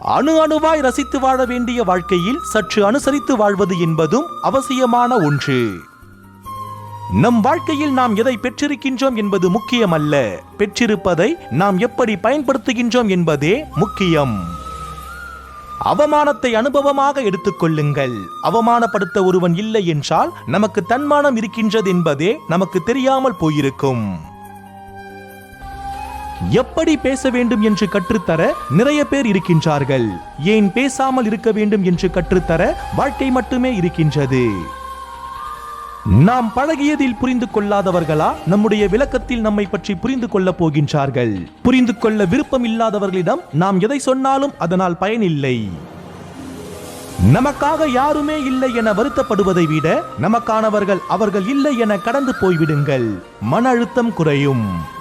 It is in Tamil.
அணு அணுவாய் ரசித்து வாழ வேண்டிய வாழ்க்கையில் சற்று அனுசரித்து வாழ்வது என்பதும் அவசியமான ஒன்று. நம் வாழ்க்கையில் நாம் எதை பெற்றிருக்கின்றோம் என்பது முக்கியமல்ல. பெற்றிருப்பதை நாம் எப்படி பயன்படுத்துகின்றோம் என்பதே முக்கியம். அவமானத்தை அனுபவமாக எடுத்துக்கொள்ளுங்கள் அவமானப்படுத்த ஒருவன் இல்லை என்றால் நமக்கு தன்மானம் இருக்கின்றது என்பதே நமக்கு தெரியாமல் போயிருக்கும். எப்படி பேச வேண்டும் என்று கற்றுத்தர நிறைய பேர் இருக்கின்றார்கள். ஏன் பேசாமல் இருக்க வேண்டும் என்று கற்றுத்தர வாழ்க்கை மட்டுமே இருக்கின்றது. நாம் பழகியதில் புரிந்து கொள்ளாதவர்களா? நம்முடைய விளக்கத்தில் நம்மை பற்றி புரிந்து கொள்ளப் போகின்றார்கள். புரிந்து கொள்ள விருப்பம் இல்லாதவர்களிடம் நாம் எதை சொன்னாலும் அதனால் பயனில்லை. நமக்காக யாருமே இல்லை என வருத்தப்படுவதை விட நமக்கானவர்கள் அவர்கள் இல்லை என கடந்து போய்விடுங்கள். மன அழுத்தம் குறையும்.